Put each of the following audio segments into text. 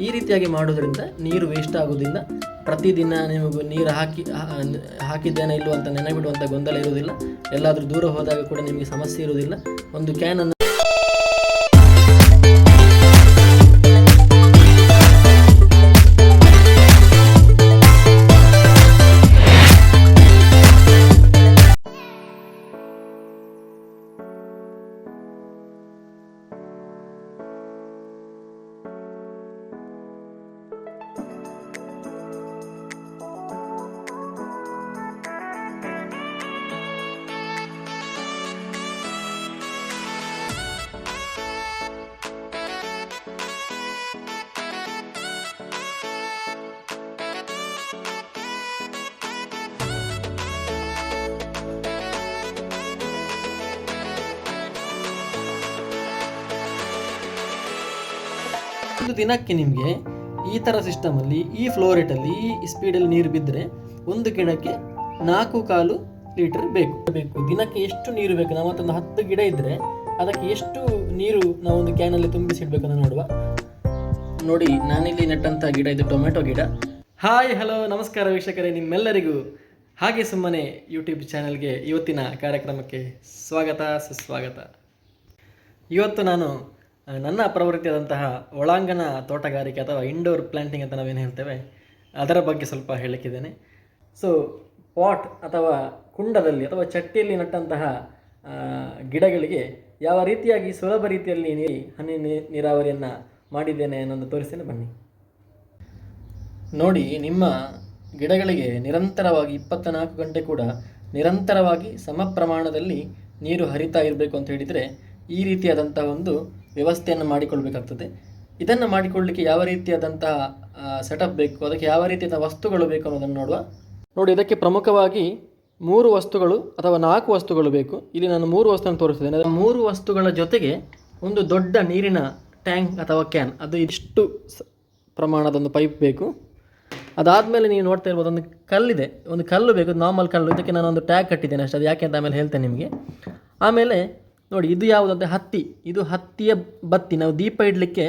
ಈ ರೀತಿಯಾಗಿ ಮಾಡೋದ್ರಿಂದ ನೀರು ವೇಸ್ಟ್ ಆಗೋದಿಲ್ಲ ಪ್ರತಿದಿನ ನಿಮಗೂ ನೀರು ಹಾಕಿ ಹಾಕಿದ್ದೇನೆ ಇಲ್ಲೋ ಅಂತ ನೆನಪಿಡುವಂಥ ಗೊಂದಲ ಇರುವುದಿಲ್ಲ. ಎಲ್ಲಾದರೂ ದೂರ ಹೋದಾಗ ಕೂಡ ನಿಮಗೆ ಸಮಸ್ಯೆ ಇರುವುದಿಲ್ಲ. ಒಂದು ಕ್ಯಾನನ್ನು ಒಂದು ದಿನಕ್ಕೆ ನಿಮಗೆ ಈ ಥರ ಸಿಸ್ಟಮಲ್ಲಿ ಈ ಫ್ಲೋ ರೇಟಲ್ಲಿ ಈ ಸ್ಪೀಡಲ್ಲಿ ನೀರು ಬಿದ್ದರೆ ಒಂದು ಗಿಡಕ್ಕೆ ನಾಲ್ಕು ಕಾಲು ಲೀಟರ್ ಬೇಕು. ಬೇಕು. ದಿನಕ್ಕೆ ಎಷ್ಟು ನೀರು ಬೇಕು? ನಾವು ಒಂದು ಹತ್ತು ಗಿಡ ಇದ್ದರೆ ಅದಕ್ಕೆ ಎಷ್ಟು ನೀರು ನಾವು ಒಂದು ಕ್ಯಾನಲ್ಲಿ ತುಂಬಿಸಿಡ್ಬೇಕಂತ ನೋಡುವ. ನೋಡಿ, ನಾನಿಲ್ಲಿ ನೆಟ್ಟಂಥ ಗಿಡ ಇದು ಟೊಮೆಟೊ ಗಿಡ. ಹಾಯ್, ಹಲೋ, ನಮಸ್ಕಾರ ವೀಕ್ಷಕರೇ, ನಿಮ್ಮೆಲ್ಲರಿಗೂ ಹಾಗೆ ಸುಮ್ಮನೆ ಯೂಟ್ಯೂಬ್ ಚಾನಲ್ಗೆ ಇವತ್ತಿನ ಕಾರ್ಯಕ್ರಮಕ್ಕೆ ಸ್ವಾಗತ, ಸುಸ್ವಾಗತ. ಇವತ್ತು ನಾನು ನನ್ನ ಪ್ರವೃತ್ತಿಯಾದಂತಹ ಒಳಾಂಗಣ ತೋಟಗಾರಿಕೆ ಅಥವಾ ಇಂಡೋರ್ ಪ್ಲಾಂಟಿಂಗ್ ಅಂತ ನಾವೇನು ಹೇಳ್ತೇವೆ, ಅದರ ಬಗ್ಗೆ ಸ್ವಲ್ಪ ಹೇಳಕ್ಕಿದ್ದೇನೆ ಸೊ ಪಾಟ್ ಅಥವಾ ಕುಂಡದಲ್ಲಿ ಅಥವಾ ಚಟ್ಟಿಯಲ್ಲಿ ನಟ್ಟಂತಹ ಗಿಡಗಳಿಗೆ ಯಾವ ರೀತಿಯಾಗಿ ಸುಲಭ ರೀತಿಯಲ್ಲಿ ನೀರಿ ಹನಿ ನೀರಾವರಿಯನ್ನು ಮಾಡಿದ್ದೇನೆ ಅನ್ನೋದು ತೋರಿಸ್ತೇನೆ, ಬನ್ನಿ. ನೋಡಿ, ನಿಮ್ಮ ಗಿಡಗಳಿಗೆ ನಿರಂತರವಾಗಿ ಇಪ್ಪತ್ತ ನಾಲ್ಕು ಗಂಟೆ ಕೂಡ ನಿರಂತರವಾಗಿ ಸಮ ಪ್ರಮಾಣದಲ್ಲಿ ನೀರು ಹರಿತಾ ಇರಬೇಕು ಅಂತ ಹೇಳಿದರೆ, ಈ ರೀತಿಯಾದಂತಹ ಒಂದು ವ್ಯವಸ್ಥೆಯನ್ನು ಮಾಡಿಕೊಳ್ಬೇಕಾಗ್ತದೆ. ಇದನ್ನು ಮಾಡಿಕೊಳ್ಳಲಿಕ್ಕೆ ಯಾವ ರೀತಿಯಾದಂತಹ ಸೆಟಪ್ ಬೇಕು, ಅದಕ್ಕೆ ಯಾವ ರೀತಿಯಾದ ವಸ್ತುಗಳು ಬೇಕು ಅನ್ನೋದನ್ನು ನೋಡುವ. ನೋಡಿ, ಇದಕ್ಕೆ ಪ್ರಮುಖವಾಗಿ ಮೂರು ವಸ್ತುಗಳು ಅಥವಾ ನಾಲ್ಕು ವಸ್ತುಗಳು ಬೇಕು. ಇಲ್ಲಿ ನಾನು ಮೂರು ವಸ್ತುವನ್ನು ತೋರಿಸಿದ್ದೇನೆ ಮೂರು ವಸ್ತುಗಳ ಜೊತೆಗೆ ಒಂದು ದೊಡ್ಡ ನೀರಿನ ಟ್ಯಾಂಕ್ ಅಥವಾ ಕ್ಯಾನ್. ಅದು ಇಷ್ಟು ಪ್ರಮಾಣದ ಒಂದು ಪೈಪ್ ಬೇಕು. ಅದಾದಮೇಲೆ ನೀವು ನೋಡ್ತಾ ಇರ್ಬೋದು, ಒಂದು ಕಲ್ಲಿದೆ. ಒಂದು ಕಲ್ಲು ಬೇಕು ನಾರ್ಮಲ್ ಕಲ್ಲು. ಇದಕ್ಕೆ ನಾನು ಒಂದು ಟ್ಯಾಗ್ ಕಟ್ಟಿದ್ದೇನೆ ಅಷ್ಟೇ. ಅದು ಯಾಕೆ ಅಂತ ಆಮೇಲೆ ಹೇಳ್ತೇನೆ ನಿಮಗೆ. ಆಮೇಲೆ ನೋಡಿ, ಇದು ಯಾವುದಂತೆ ಹತ್ತಿ. ಇದು ಹತ್ತಿಯ ಬತ್ತಿ. ನಾವು ದೀಪ ಇಡಲಿಕ್ಕೆ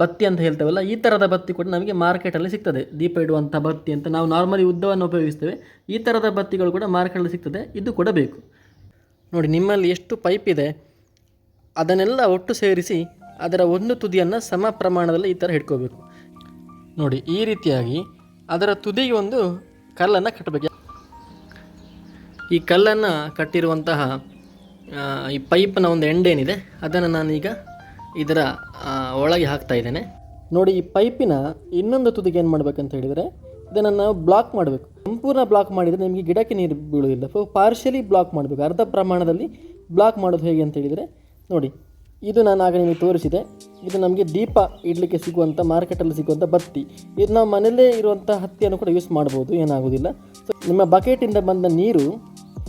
ಬತ್ತಿ ಅಂತ ಹೇಳ್ತೇವಲ್ಲ, ಈ ಥರದ ಬತ್ತಿ ಕೂಡ ನಮಗೆ ಮಾರ್ಕೆಟಲ್ಲಿ ಸಿಗ್ತದೆ. ದೀಪ ಇಡುವಂಥ ಬತ್ತಿ ಅಂತ ನಾವು ನಾರ್ಮಲಿ ಉದ್ದವನ್ನು ಉಪಯೋಗಿಸ್ತೇವೆ. ಈ ಥರದ ಬತ್ತಿಗಳು ಕೂಡ ಮಾರ್ಕೆಟಲ್ಲಿ ಸಿಗ್ತದೆ. ಇದು ಕೂಡ ಬೇಕು. ನೋಡಿ, ನಿಮ್ಮಲ್ಲಿ ಎಷ್ಟು ಪೈಪ್ ಇದೆ, ಅದನ್ನೆಲ್ಲ ಒಟ್ಟು ಸೇರಿಸಿ ಅದರ ಒಂದು ತುದಿಯನ್ನು ಸಮ ಪ್ರಮಾಣದಲ್ಲಿ ಈ ಥರ ಹಿಡ್ಕೋಬೇಕು ನೋಡಿ, ಈ ರೀತಿಯಾಗಿ ಅದರ ತುದಿಗೆ ಒಂದು ಕಲ್ಲನ್ನು ಕಟ್ಟಬೇಕು. ಈ ಕಲ್ಲನ್ನು ಕಟ್ಟಿರುವಂತಹ ಈ ಪೈಪ್ನ ಒಂದು ಎಂಡೇನಿದೆ, ಅದನ್ನು ನಾನೀಗ ಇದರ ಒಳಗೆ ಹಾಕ್ತಾ ಇದ್ದೇನೆ. ನೋಡಿ, ಈ ಪೈಪಿನ ಇನ್ನೊಂದು ತುದಿಗೆ ಏನು ಮಾಡಬೇಕಂತ ಹೇಳಿದರೆ, ಇದನ್ನು ನಾವು ಬ್ಲಾಕ್ ಮಾಡಬೇಕು. ಸಂಪೂರ್ಣ ಬ್ಲಾಕ್ ಮಾಡಿದರೆ ನಿಮಗೆ ಗಿಡಕ್ಕೆ ನೀರು ಬೀಳುವುದಿಲ್ಲ. ಸೊ ಪಾರ್ಷಿಯಲಿ ಬ್ಲಾಕ್ ಮಾಡಬೇಕು. ಅರ್ಧ ಪ್ರಮಾಣದಲ್ಲಿ ಬ್ಲಾಕ್ ಮಾಡೋದು ಹೇಗೆ ಅಂತ ಹೇಳಿದರೆ, ನೋಡಿ, ಇದು ನಾನು ಆಗ ನಿಮಗೆ ತೋರಿಸಿದೆ. ಇದು ನಮಗೆ ದೀಪ ಇಡಲಿಕ್ಕೆ ಸಿಗುವಂಥ ಮಾರ್ಕೆಟಲ್ಲಿ ಸಿಗುವಂಥ ಬತ್ತಿ. ಇದು ನಾವು ಮನೆಯಲ್ಲೇ ಇರುವಂಥ ಹತ್ತಿಯನ್ನು ಕೂಡ ಯೂಸ್ ಮಾಡ್ಬೋದು, ಏನಾಗೋದಿಲ್ಲ. ಸೊ ನಿಮ್ಮ ಬಕೆಟಿಂದ ಬಂದ ನೀರು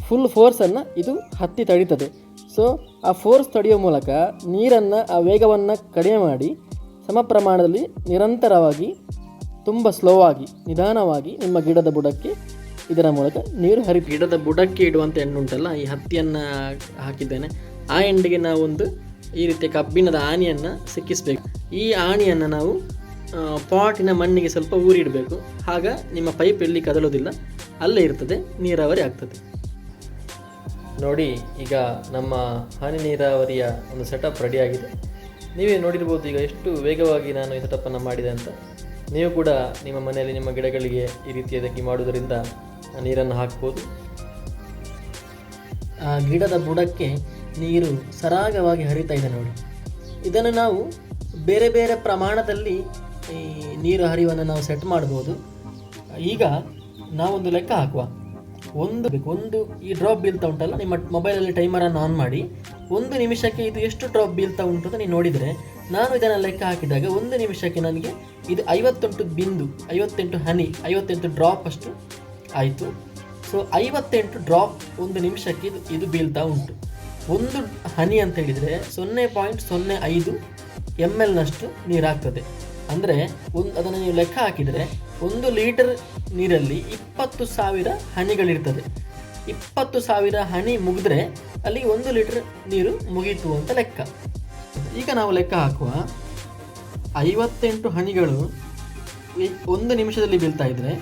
ಫುಲ್ ಫೋರ್ಸನ್ನು ಇದು ಹತ್ತಿ ತಡೀತದೆ. ಸೊ ಆ ಫೋರ್ಸ್ ತಡೆಯೋ ಮೂಲಕ ನೀರನ್ನು, ಆ ವೇಗವನ್ನು ಕಡಿಮೆ ಮಾಡಿ ಸಮ ಪ್ರಮಾಣದಲ್ಲಿ ನಿರಂತರವಾಗಿ, ತುಂಬ ಸ್ಲೋ ಆಗಿ, ನಿಧಾನವಾಗಿ ನಿಮ್ಮ ಗಿಡದ ಬುಡಕ್ಕೆ ಇದರ ಮೂಲಕ ನೀರು ಹರಿ ಗಿಡದ ಬುಡಕ್ಕೆ ಇಡುವಂಥ ಉಂಟಲ್ಲ ಈ ಹತ್ತಿಯನ್ನು ಹಾಕಿದ್ದೇನೆ. ಆ ಎಂಡಿಗೆ ಒಂದು ಈ ರೀತಿಯ ಕಬ್ಬಿಣದ ಆಣಿಯನ್ನು ಸಿಕ್ಕಿಸಬೇಕು. ಈ ಆಣಿಯನ್ನು ನಾವು ಪಾಟಿನ ಮಣ್ಣಿಗೆ ಸ್ವಲ್ಪ ಊರಿಡಬೇಕು. ಆಗ ನಿಮ್ಮ ಪೈಪ್ ಎಲ್ಲಿ ಕದಲೋದಿಲ್ಲ ಅಲ್ಲೇ ಇರ್ತದೆ, ನೀರಾವರಿ ಆಗ್ತದೆ. ನೋಡಿ, ಈಗ ನಮ್ಮ ಹನಿ ನೀರಾವರಿಯ ಒಂದು ಸೆಟಪ್ ರೆಡಿಯಾಗಿದೆ ನೀವೇ ನೋಡಿರ್ಬೋದು ಈಗ ಎಷ್ಟು ವೇಗವಾಗಿ ನಾನು ಈ ಸೆಟಪ್ಪನ್ನು ಮಾಡಿದೆ ಅಂತ. ನೀವು ಕೂಡ ನಿಮ್ಮ ಮನೆಯಲ್ಲಿ ನಿಮ್ಮ ಗಿಡಗಳಿಗೆ ಈ ರೀತಿಯಾಗಿ ಮಾಡುವುದರಿಂದ ನೀರನ್ನು ಹಾಕ್ಬೋದು. ಆ ಗಿಡದ ಬುಡಕ್ಕೆ ನೀರು ಸರಾಗವಾಗಿ ಹರಿತಾ ಇದೆ ನೋಡಿ. ಇದನ್ನು ನಾವು ಬೇರೆ ಬೇರೆ ಪ್ರಮಾಣದಲ್ಲಿ ಈ ನೀರು ಹರಿವನ್ನು ನಾವು ಸೆಟ್ ಮಾಡ್ಬೋದು. ಈಗ ನಾವೊಂದು ಲೆಕ್ಕ ಹಾಕುವ. ಒಂದು ಒಂದು ಈ ಡ್ರಾಪ್ ಬೀಳ್ತಾ ಉಂಟಲ್ಲ, ನಿಮ್ಮ ಮೊಬೈಲಲ್ಲಿ ಟೈಮರನ್ನು ಆನ್ ಮಾಡಿ, ಒಂದು ನಿಮಿಷಕ್ಕೆ ಇದು ಎಷ್ಟು ಡ್ರಾಪ್ ಬೀಳ್ತಾ ಉಂಟು ಅಂತ ನೀವು ನೋಡಿದರೆ, ನಾನು ಇದನ್ನು ಲೆಕ್ಕ ಹಾಕಿದಾಗ ಒಂದು ನಿಮಿಷಕ್ಕೆ ನನಗೆ ಇದು ಐವತ್ತೆಂಟು ಬಿಂದು, ಐವತ್ತೆಂಟು ಹನಿ ಐವತ್ತೆಂಟು ಡ್ರಾಪ್ ಅಷ್ಟು ಆಯಿತು. ಸೊ ಐವತ್ತೆಂಟು ಡ್ರಾಪ್ ಒಂದು ನಿಮಿಷಕ್ಕೆ ಇದು ಇದು ಬೀಳ್ತಾ ಉಂಟು. ಒಂದು ಹನಿ ಅಂತ ಹೇಳಿದರೆ ಸೊನ್ನೆ ಪಾಯಿಂಟ್ ಸೊನ್ನೆ ಐದು ಎಂ ಎಲ್ನಷ್ಟು ನೀರಾಗ್ತದೆ. ಅಂದರೆ ಒಂದು ಅದನ್ನು ನೀವು ಲೆಕ್ಕ ಹಾಕಿದರೆ ಒಂದು ಲೀಟರ್ ನೀರಲ್ಲಿ ಇಪ್ಪತ್ತು ಸಾವಿರ ಹನಿಗಳಿರ್ತದೆ. ಇಪ್ಪತ್ತು ಸಾವಿರ ಹನಿ ಮುಗಿದ್ರೆ ಅಲ್ಲಿ ಒಂದು ಲೀಟರ್ ನೀರು ಮುಗೀತು ಅಂತ ಲೆಕ್ಕ. ಈಗ ನಾವು ಲೆಕ್ಕ ಹಾಕುವ ಐವತ್ತೆಂಟು ಹನಿಗಳು ಒಂದು ನಿಮಿಷದಲ್ಲಿ ಬೀಳ್ತಾ ಇದ್ರೆ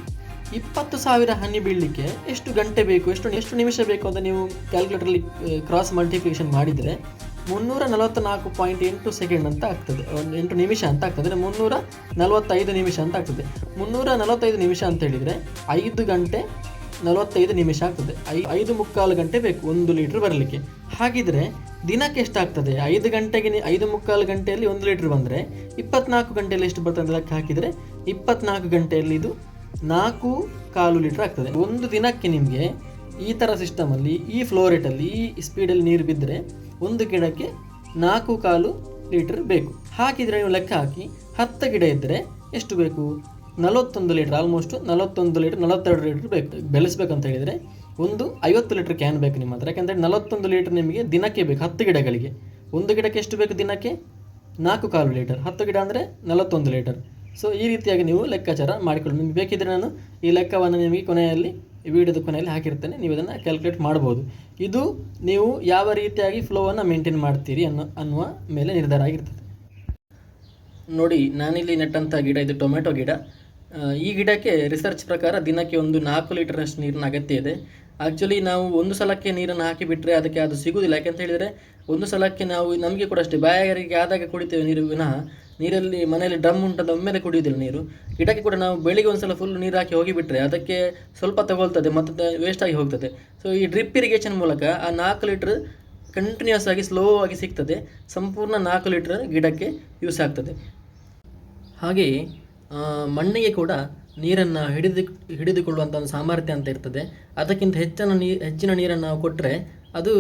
ಇಪ್ಪತ್ತು ಸಾವಿರ ಹನಿ ಬೀಳಲಿಕ್ಕೆ ಎಷ್ಟು ಗಂಟೆ ಬೇಕು, ಎಷ್ಟು ಎಷ್ಟು ನಿಮಿಷ ಬೇಕು ಅಂತ ನೀವು ಕ್ಯಾಲ್ಕುಲೇಟರ್ಲಿ ಕ್ರಾಸ್ ಮಲ್ಟಿಪ್ಲಿಕೇಶನ್ ಮಾಡಿದರೆ ಮುನ್ನೂರ ನಲವತ್ತ್ನಾಲ್ಕು ಪಾಯಿಂಟ್ ಎಂಟು ಸೆಕೆಂಡ್ ಅಂತ ಆಗ್ತದೆ. ಒಂದು ಎಂಟು ನಿಮಿಷ ಅಂತ ಆಗ್ತದೆ. ಅಂದರೆ ಮುನ್ನೂರ ನಲವತ್ತೈದು ನಿಮಿಷ ಅಂತ ಆಗ್ತದೆ. ಮುನ್ನೂರ ನಲವತ್ತೈದು ನಿಮಿಷ ಅಂತ ಹೇಳಿದರೆ ಐದು ಗಂಟೆ ನಲವತ್ತೈದು ನಿಮಿಷ ಆಗ್ತದೆ. ಐ ಐದು ಮುಕ್ಕಾಲು ಗಂಟೆ ಬೇಕು ಒಂದು ಲೀಟ್ರ್ ಬರಲಿಕ್ಕೆ. ಹಾಗಿದ್ರೆ ದಿನಕ್ಕೆ ಎಷ್ಟಾಗ್ತದೆ? ಐದು ಗಂಟೆಗೆ ಐದು ಮುಕ್ಕಾಲು ಗಂಟೆಯಲ್ಲಿ ಒಂದು ಲೀಟ್ರ್ ಬಂದರೆ ಇಪ್ಪತ್ನಾಲ್ಕು ಗಂಟೆಯಲ್ಲಿ ಎಷ್ಟು ಬರ್ತದೆ ಲೆಕ್ಕ ಹಾಕಿದರೆ ಇಪ್ಪತ್ನಾಲ್ಕು ಗಂಟೆಯಲ್ಲಿ ಇದು ನಾಲ್ಕು ಕಾಲು ಲೀಟ್ರ್ ಆಗ್ತದೆ. ಒಂದು ದಿನಕ್ಕೆ ನಿಮಗೆ ಈ ಥರ ಸಿಸ್ಟಮಲ್ಲಿ ಈ ಫ್ಲೋ ರೇಟಲ್ಲಿ ಈ ಸ್ಪೀಡಲ್ಲಿ ನೀರು ಬಿದ್ದರೆ ಒಂದು ಗಿಡಕ್ಕೆ ನಾಲ್ಕು ಕಾಲು ಲೀಟರ್ ಬೇಕು. ಹಾಕಿದರೆ ನೀವು ಲೆಕ್ಕ ಹಾಕಿ, ಹತ್ತು ಗಿಡ ಇದ್ದರೆ ಎಷ್ಟು ಬೇಕು? ನಲವತ್ತೊಂದು ಲೀಟರ್ ಆಲ್ಮೋಸ್ಟ್ ನಲವತ್ತೊಂದು ಲೀಟರ್, ನಲವತ್ತೆರಡು ಲೀಟರ್ ಬೇಕು. ಬೆಳೆಸ್ಬೇಕಂತ ಹೇಳಿದರೆ ಒಂದು ಐವತ್ತು ಲೀಟರ್ ಕ್ಯಾನ್ ಬೇಕು ನಿಮ್ಮ ಹತ್ರ. ಯಾಕಂದರೆ ನಲವತ್ತೊಂದು ಲೀಟರ್ ನಿಮಗೆ ದಿನಕ್ಕೆ ಬೇಕು, ಹತ್ತು ಗಿಡಗಳಿಗೆ. ಒಂದು ಗಿಡಕ್ಕೆ ಎಷ್ಟು ಬೇಕು ದಿನಕ್ಕೆ? ನಾಲ್ಕು ಕಾಲು ಲೀಟರ್. ಹತ್ತು ಗಿಡ ಅಂದರೆ ನಲವತ್ತೊಂದು ಲೀಟರ್. ಸೊ ಈ ರೀತಿಯಾಗಿ ನೀವು ಲೆಕ್ಕಾಚಾರ ಮಾಡಿಕೊಳ್ಳಿ. ನಿಮಗೆ ಬೇಕಿದ್ದರೆ ನಾನು ಈ ಲೆಕ್ಕವನ್ನು ನಿಮಗೆ ಕೊನೆಯಲ್ಲಿ ವಿಡಿಯೋದ ಕೊನೆಯಲ್ಲಿ ಹಾಕಿರ್ತೇನೆ ನೀವು ಇದನ್ನು ಕ್ಯಾಲ್ಕುಲೇಟ್ ಮಾಡ್ಬೋದು. ಇದು ನೀವು ಯಾವ ರೀತಿಯಾಗಿ ಫ್ಲೋವನ್ನು ಮೇಂಟೈನ್ ಮಾಡ್ತೀರಿ ಅನ್ನೋ, ಅನ್ನುವ ಮೇಲೆ ನಿರ್ಧಾರ ಆಗಿರ್ತದೆ. ನೋಡಿ, ನಾನಿಲ್ಲಿ ನೆಟ್ಟಂಥ ಗಿಡ ಇದು ಟೊಮೆಟೊ ಗಿಡ. ಈ ಗಿಡಕ್ಕೆ ರಿಸರ್ಚ್ ಪ್ರಕಾರ ದಿನಕ್ಕೆ ಒಂದು ನಾಲ್ಕು ಲೀಟರ್ನಷ್ಟು ನೀರಿನ ಅಗತ್ಯ ಇದೆ. ಆ್ಯಕ್ಚುಲಿ ನಾವು ಒಂದು ಸಲಕ್ಕೆ ನೀರನ್ನು ಹಾಕಿಬಿಟ್ರೆ ಅದಕ್ಕೆ ಅದು ಸಿಗುವುದಿಲ್ಲ ಯಾಕೆಂತ ಹೇಳಿದರೆ, ಒಂದು ಸಲಕ್ಕೆ ನಾವು ನಮಗೆ ಕೂಡ ಅಷ್ಟೇ ಬಾಯಾರಿಗೆ ಆದಾಗ ಕುಡಿತೇವೆ ನೀರು ವಿನಃ ನೀರಲ್ಲಿ ಮನೆಯಲ್ಲಿ ಡ್ರಮ್ ಉಂಟಂತ ಒಮ್ಮೆಲೆ ಕುಡಿಯುವುದಿಲ್ಲ ನೀರು. ಗಿಡಕ್ಕೆ ಕೂಡ ನಾವು ಬೆಳಿಗ್ಗೆ ಒಂದ್ಸಲ ಫುಲ್ ನೀರು ಹಾಕಿ ಹೋಗಿಬಿಟ್ರೆ ಅದಕ್ಕೆ ಸ್ವಲ್ಪ ತಗೊಳ್ತದೆ, ಮತ್ತು ವೇಸ್ಟ್ ಆಗಿ ಹೋಗ್ತದೆ. ಸೊ ಈ ಡ್ರಿಪ್ ಇರಿಗೇಷನ್ ಮೂಲಕ ಆ ನಾಲ್ಕು ಲೀಟ್ರ್ ಕಂಟಿನ್ಯೂಸ್ ಆಗಿ ಸ್ಲೋ ಆಗಿ ಸಿಗ್ತದೆ. ಸಂಪೂರ್ಣ ನಾಲ್ಕು ಲೀಟ್ರ್ ಗಿಡಕ್ಕೆ ಯೂಸ್ ಆಗ್ತದೆ. ಹಾಗೆಯೇ ಮಣ್ಣಿಗೆ ಕೂಡ ನೀರನ್ನು ಹಿಡಿದು ಹಿಡಿದುಕೊಳ್ಳುವಂಥ ಒಂದು ಸಾಮರ್ಥ್ಯ ಅಂತ ಇರ್ತದೆ. ಅದಕ್ಕಿಂತ ಹೆಚ್ಚಿನ ನೀ, ಹೆಚ್ಚಿನ ನೀರನ್ನು ನಾವು ಕೊಟ್ಟರೆ ಅದು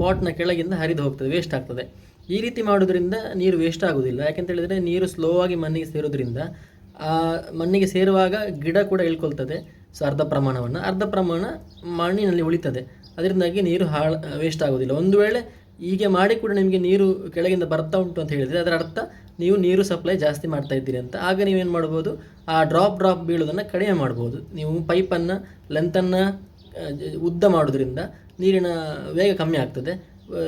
ಪಾಟ್ನ ಕೆಳಗಿಂದ ಹರಿದು ಹೋಗ್ತದೆ ವೇಸ್ಟ್ ಆಗ್ತದೆ. ಈ ರೀತಿ ಮಾಡೋದ್ರಿಂದ ನೀರು ವೇಸ್ಟ್ ಆಗೋದಿಲ್ಲ ಯಾಕೆಂತ ಹೇಳಿದರೆ ನೀರು ಸ್ಲೋ ಆಗಿ ಮಣ್ಣಿಗೆ ಸೇರೋದ್ರಿಂದ ಆ ಮಣ್ಣಿಗೆ ಸೇರುವಾಗ ಗಿಡ ಕೂಡ ಇಳ್ಕೊಳ್ತದೆ, ಸೊ ಅರ್ಧ ಪ್ರಮಾಣವನ್ನು. ಅರ್ಧ ಪ್ರಮಾಣ ಮಣ್ಣಿನಲ್ಲಿ ಉಳಿತದೆ. ಅದರಿಂದಾಗಿ ನೀರು ಹಾಳು ವೇಸ್ಟ್ ಆಗೋದಿಲ್ಲ ಒಂದು ವೇಳೆ ಹೀಗೆ ಮಾಡಿ ಕೂಡ ನಿಮಗೆ ನೀರು ಕೆಳಗಿಂದ ಬರ್ತಾ ಉಂಟು ಅಂತ ಹೇಳಿದರೆ, ಅದರ ಅರ್ಥ ನೀವು ನೀರು ಸಪ್ಲೈ ಜಾಸ್ತಿ ಮಾಡ್ತಾ ಇದ್ದೀರಿ ಅಂತ. ಆಗ ನೀವೇನು ಮಾಡ್ಬೋದು? ಆ ಡ್ರಾಪ್ ಡ್ರಾಪ್ ಬೀಳೋದನ್ನು ಕಡಿಮೆ ಮಾಡ್ಬೋದು. ನೀವು ಪೈಪನ್ನು ಲೆಂತನ್ನು ಉದ್ದ ಮಾಡೋದ್ರಿಂದ ನೀರಿನ ವೇಗ ಕಮ್ಮಿ ಆಗ್ತದೆ.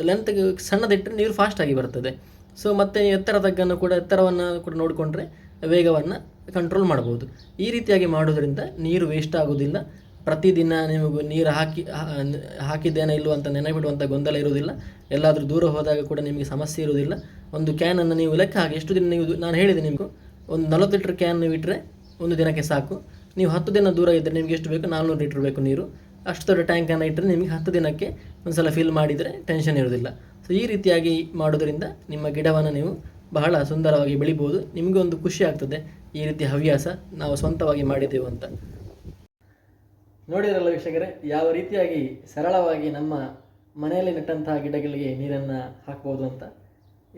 ಲೆಂತ್ ಸಣ್ಣದಿಟ್ಟರೆ ನೀರು ಫಾಸ್ಟಾಗಿ ಬರ್ತದೆ. ಸೊ ಮತ್ತು ಎತ್ತರ ತಗ್ಗನ್ನು ಕೂಡ, ಎತ್ತರವನ್ನು ಕೂಡ ನೋಡಿಕೊಂಡ್ರೆ ವೇಗವನ್ನು ಕಂಟ್ರೋಲ್ ಮಾಡ್ಬೋದು. ಈ ರೀತಿಯಾಗಿ ಮಾಡೋದ್ರಿಂದ ನೀರು ವೇಸ್ಟ್ ಆಗೋದಿಲ್ಲ. ಪ್ರತಿದಿನ ನಿಮಗೂ ನೀರು ಹಾಕಿ ಹಾಕಿದ್ದೇನೆ ಇಲ್ಲವಂತ ಅಂತ ನೆನಪಿಡುವಂಥ ಗೊಂದಲ ಇರುವುದಿಲ್ಲ. ಎಲ್ಲಾದರೂ ದೂರ ಹೋದಾಗ ಕೂಡ ನಿಮಗೆ ಸಮಸ್ಯೆ ಇರುವುದಿಲ್ಲ. ಒಂದು ಕ್ಯಾನನ್ನು ನೀವು ಲೆಕ್ಕ ಹಾಕಿ, ಎಷ್ಟು ದಿನ ನೀವು, ನಾನು ಹೇಳಿದೆ ನಿಮಗೂ, ಒಂದು ನಲವತ್ತು ಲೀಟ್ರ್ ಕ್ಯಾನ್ ನೀವು ಇಟ್ಟರೆ ಒಂದು ದಿನಕ್ಕೆ ಸಾಕು. ನೀವು ಹತ್ತು ದಿನ ದೂರ ಇದ್ದರೆ ನಿಮಗೆ ಎಷ್ಟು ಬೇಕು? ನಾಲ್ನೂರು ಲೀಟ್ರ್ ಬೇಕು ನೀರು. ಅಷ್ಟು ದೊಡ್ಡ ಟ್ಯಾಂಕನ್ನು ಇಟ್ಟರೆ ನಿಮಗೆ ಹತ್ತು ದಿನಕ್ಕೆ ಒಂದು ಸಲ ಫಿಲ್ ಮಾಡಿದರೆ ಟೆನ್ಷನ್ ಇರೋದಿಲ್ಲ. ಸೊ ಈ ರೀತಿಯಾಗಿ ಮಾಡೋದರಿಂದ ನಿಮ್ಮ ಗಿಡವನ್ನು ನೀವು ಬಹಳ ಸುಂದರವಾಗಿ ಬೆಳಿಬೋದು. ನಿಮಗೆ ಒಂದು ಖುಷಿ ಆಗ್ತದೆ. ಈ ರೀತಿ ಹವ್ಯಾಸ ನಾವು ಸ್ವಂತವಾಗಿ ಮಾಡಿದ್ದೇವೆ ಅಂತ. ನೋಡಿರಲ್ಲ ವೀಕ್ಷಕರೇ, ಯಾವ ರೀತಿಯಾಗಿ ಸರಳವಾಗಿ ನಮ್ಮ ಮನೆಯಲ್ಲಿ ನೆಟ್ಟಂತಹ ಗಿಡಗಳಿಗೆ ನೀರನ್ನು ಹಾಕ್ಬೋದು ಅಂತ.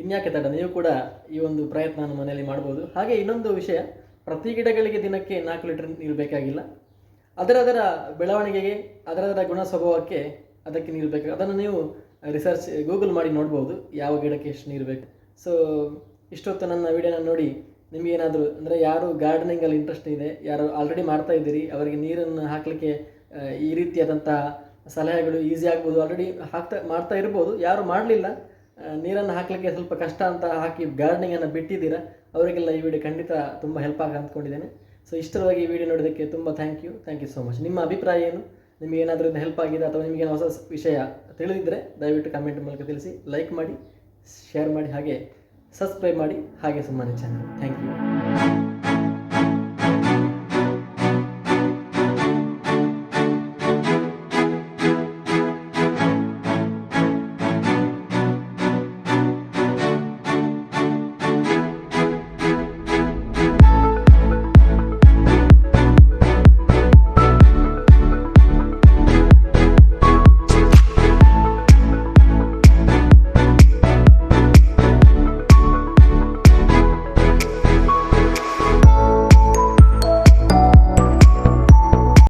ಇನ್ಯಾಕೆ ತಡ? ನೀವು ಕೂಡ ಈ ಒಂದು ಪ್ರಯತ್ನವನ್ನು ಮನೆಯಲ್ಲಿ ಮಾಡ್ಬೋದು. ಹಾಗೆ ಇನ್ನೊಂದು ವಿಷಯ, ಪ್ರತಿ ಗಿಡಗಳಿಗೆ ದಿನಕ್ಕೆ ನಾಲ್ಕು ಲೀಟರ್ ನೀರು ಬೇಕಾಗಿಲ್ಲ. ಅದರದರ ಬೆಳವಣಿಗೆಗೆ, ಅದರದರ ಗುಣ ಸ್ವಭಾವಕ್ಕೆ ಅದಕ್ಕೆ ನೀರು ಬೇಕು. ಅದನ್ನು ನೀವು ರಿಸರ್ಚ್ ಗೂಗಲ್ ಮಾಡಿ ನೋಡ್ಬೋದು ಯಾವ ಗಿಡಕ್ಕೆ ಎಷ್ಟು ನೀರು ಬೇಕು. ಸೊ ಇಷ್ಟೊತ್ತು ನನ್ನ ವಿಡಿಯೋನ ನೋಡಿ ನಿಮಗೇನಾದರೂ, ಅಂದರೆ ಯಾರು ಗಾರ್ಡನಿಂಗಲ್ಲಿ ಇಂಟ್ರೆಸ್ಟ್ ಇದೆ, ಯಾರು ಆಲ್ರೆಡಿ ಮಾಡ್ತಾ ಇದ್ದೀರಿ, ಅವರಿಗೆ ನೀರನ್ನು ಹಾಕಲಿಕ್ಕೆ ಈ ರೀತಿಯಾದಂತಹ ಸಲಹೆಗಳು ಈಸಿ ಆಗ್ಬೋದು ಆಲ್ರೆಡಿ ಹಾಕ್ತಾ, ಮಾಡ್ತಾ ಇರ್ಬೋದು, ಯಾರು ಮಾಡಲಿಲ್ಲ ನೀರನ್ನು ಹಾಕಲಿಕ್ಕೆ ಸ್ವಲ್ಪ ಕಷ್ಟ ಅಂತ ಹಾಕಿ ಗಾರ್ಡನಿಂಗನ್ನು ಬಿಟ್ಟಿದ್ದೀರಾ, ಅವರಿಗೆಲ್ಲ ಈ ವಿಡಿಯೋ ಖಂಡಿತ ತುಂಬ ಹೆಲ್ಪ್ ಆಗ ಅಂದ್ಕೊಂಡಿದ್ದೇನೆ. ಸೊ ಇಷ್ಟರವಾಗಿ ಈ ವಿಡಿಯೋ ನೋಡೋದಕ್ಕೆ ತುಂಬ thank you thank you so much ನಿಮ್ಮ ಅಭಿಪ್ರಾಯ ಏನು? ನಿಮಗೆ ಏನಾದರೂ ಹೆಲ್ಪ್ ಆಗಿದೆ ಅಥವಾ ನಿಮಗೆ ಹೊಸ ವಿಷಯ ತಿಳಿದಿದ್ದರೆ ದಯವಿಟ್ಟು ಕಮೆಂಟ್ ಮೂಲಕ ತಿಳಿಸಿ ಲೈಕ್ ಮಾಡಿ ಶೇರ್ ಮಾಡಿ, ಹಾಗೆ ಸಬ್ಸ್ಕ್ರೈಬ್ ಮಾಡಿ, ಹಾಗೆ ಸುಮ್ಮನೆ ಚಾನಲ್ ಥ್ಯಾಂಕ್ ಯು